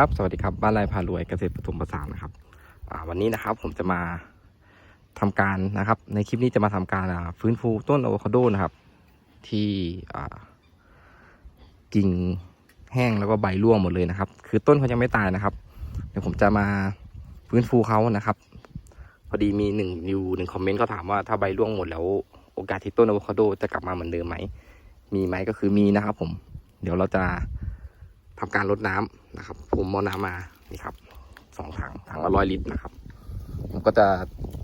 ครับสวัสดีครับบ้านไร่พารวยเกษตรปฐมประสานนะครับวันนี้นะครับผมจะมาทำการนะครับ ในคลิปนี้จะมาทำการฟื้นฟูต้นอะโวคาโดนะครับ ที่กิ่งแห้งแล้วก็ใบร่วงหมดเลยนะครับ คือต้นเขายังไม่ตายนะครับ เดี๋ยวผมจะมาฟื้นฟูเขานะครับ พอดีมีหนึ่งนิวหนึ่งคอมเมนต์เขาถามว่าถ้าใบร่วงหมดแล้วโอกาสที่ต้นอะโวคาโดจะกลับมาเหมือนเดิมไหมมีไหมก็คือมีนะครับ ผม เดี๋ยวเราจะ ทำการรดน้ำนะครับ ผมเอน้ำมานี่ครับสองถังถังละร้อยลิตรนะครับ ผมก็จะ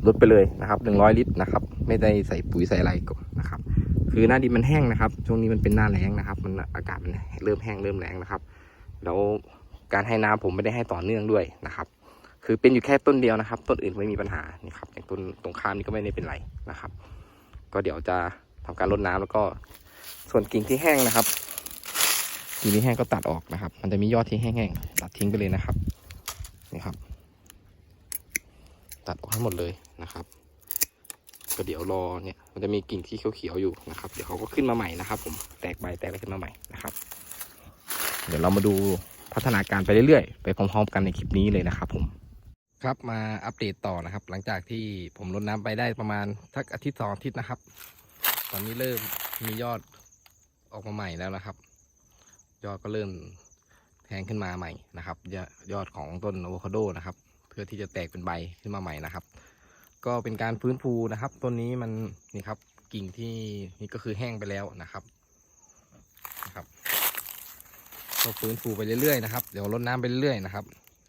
ลดไปเลยนะครับหนึ่งร้อยลิตรนะครับ ไม่ได้ใส่ปุ๋ยใส่อะไรก่อนนะครับ คือหน้าดินมันแห้งนะครับ ช่วงนี้มันเป็นหน้าแล้งนะครับ มันอากาศมันเริ่มแห้งเริ่มแล้งนะครับ แล้วการให้น้ำผมไม่ได้ให้ต่อเนื่องด้วยนะครับ คือเป็นอยู่แค่ต้นเดียวนะครับ ต้นอื่นไม่มีปัญหานี่ครับอย่างต้นตรงข้ามนี่ก็ไม่ได้เป็นไรนะครับ ก็เดี๋ยวจะทำการรดน้ำแล้วก็ส่วนกิ่งที่แห้งนะครับ กิ่งที่แห้งก็ตัดออกนะครับ มันจะมียอดที่แห้งๆตัดทิ้งไปเลยนะครับนี่ครับ ตัดออกให้หมดเลยนะครับก็เดี๋ยวรอเนี่ยมันจะมีกิ่งที่เขียวๆอยู่นะครับ เดี๋ยวเขาก็ขึ้นมาใหม่นะครับ ผมแตกใบแตกอะไรขึ้นมาใหม่นะครับ เดี๋ยวเรามาดูพัฒนาการไปเรื่อยๆ ไปพร้อมๆ กันในคลิปนี้เลยนะครับ ผม ครับมาอัปเดตต่อนะครับ หลังจากที่ผมรดน้ำไปได้ประมาณสักอาทิตย์สองอาทิตย์นะครับ ตอนนี้เริ่มมียอดออกมาใหม่แล้วนะครับ ยอดก็เริ่มแทงขึ้นมาใหม่นะครับ ยอดของต้นอะโวคาโดนะครับ เพื่อที่จะแตกเป็นใบขึ้นมาใหม่นะครับ ก็เป็นการฟื้นฟูนะครับ ต้นนี้มันนี่ครับกิ่งที่นี่ก็คือแห้งไปแล้วนะครับนะครับก็ฟื้นฟูไปเรื่อยๆนะครับ เดี๋ยวรดน้ำไปเรื่อยๆนะครับ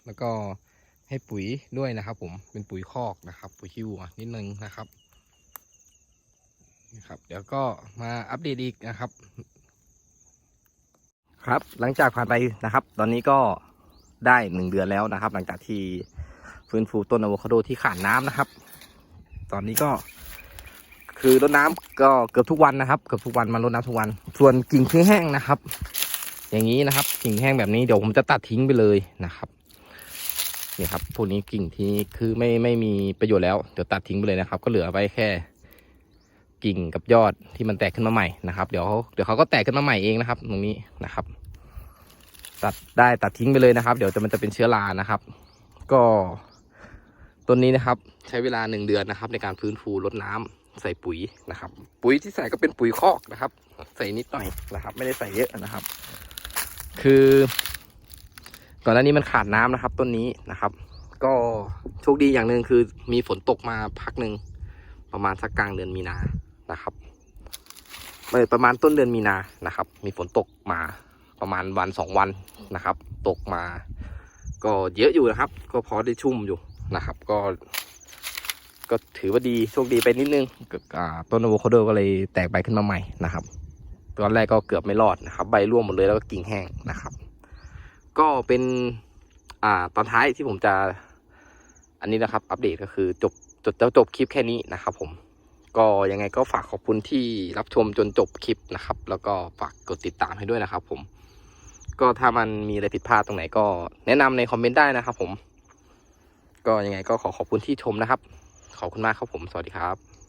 แล้วก็ให้ปุ๋ยด้วยนะครับ ผมเป็นปุ๋ยคอกนะครับ ปุ๋ยขี้วัวนิดนึงนะครับนะครับ เดี๋ยวก็มาอัปเดตอีกนะครับ ครับหลังจากผ่านไปนะครับ ตอนนี้ก็ได้หนึ่งเดือนแล้วนะครับ หลังจากที่ฟื้นฟูต้นอะโวคาโดที่ขาดน้ำนะครับ ตอนนี้ก็คือรดน้ำก็เกือบทุกวันนะครับ เกือบทุกวันมารดน้ำทุกวัน ส่วนกิ่งที่แห้งนะครับ อย่างนี้นะครับ กิ่งแห้งแบบนี้เดี๋ยวผมจะตัดทิ้งไปเลยนะครับนี่ครับพวกนี้กิ่งที่คือไม่ไม่มีประโยชน์แล้วเดี๋ยวตัดทิ้งไปเลยนะครับ ก็เหลือไว้แค่ กิ่งกับยอดที่มันแตกขึ้นมาใหม่นะครับ เดี๋ยวเดี๋ยวเขาก็แตกขึ้นมาใหม่เองนะครับ ตรงนี้นะครับ ตัดได้ตัดทิ้งไปเลยนะครับ เดี๋ยวจะมันจะเป็นเชื้อรานะครับ ก็ต้นนี้นะครับ ใช้เวลาหนึ่งเดือนนะครับ ในการฟื้นฟูลดน้ำใส่ปุ๋ยนะครับ ปุ๋ยที่ใส่ก็เป็นปุ๋ยคอกนะครับ ใส่นิดหน่อยนะครับ ไม่ได้ใส่เยอะนะครับ คือ ก่อนหน้านี้มันขาดน้ำนะครับ ต้นนี้นะครับ ก็โชคดีอย่างหนึ่งคือมีฝนตกมาพักหนึ่งประมาณสักกลางเดือนมีนา นะครับประมาณต้นเดือนมีนานะครับ มีฝนตกมาประมาณวันสองวันนะครับ ตกมา ก็เยอะอยู่นะครับ ก็พอได้ชุ่มอยู่นะครับ ก็ ก็ถือว่าดีโชคดีไปนิดนึงต้นอะโวคาโดก็เลยแตกใบขึ้นมาใหม่นะครับตอนแรกก็เกือบไม่รอดนะครับ ใบร่วงหมดเลยแล้วก็กิ่งแห้งนะครับ ก็เป็นอ่าตอนท้ายที่ผมจะ อันนี้นะครับ อัปเดตก็คือจบจบจะจบคลิปแค่นี้นะครับ ผม ก็ยังไงก็ฝากขอบคุณที่รับชมจนจบคลิปนะครับ แล้วก็ฝากกดติดตามให้ด้วยนะครับ ผม ก็ถ้ามันมีอะไรผิดพลาดตรงไหนก็แนะนำในคอมเมนต์ได้นะครับ ผม ก็ยังไงก็ขอขอบคุณที่ชมนะครับ ขอบคุณมากครับผม สวัสดีครับ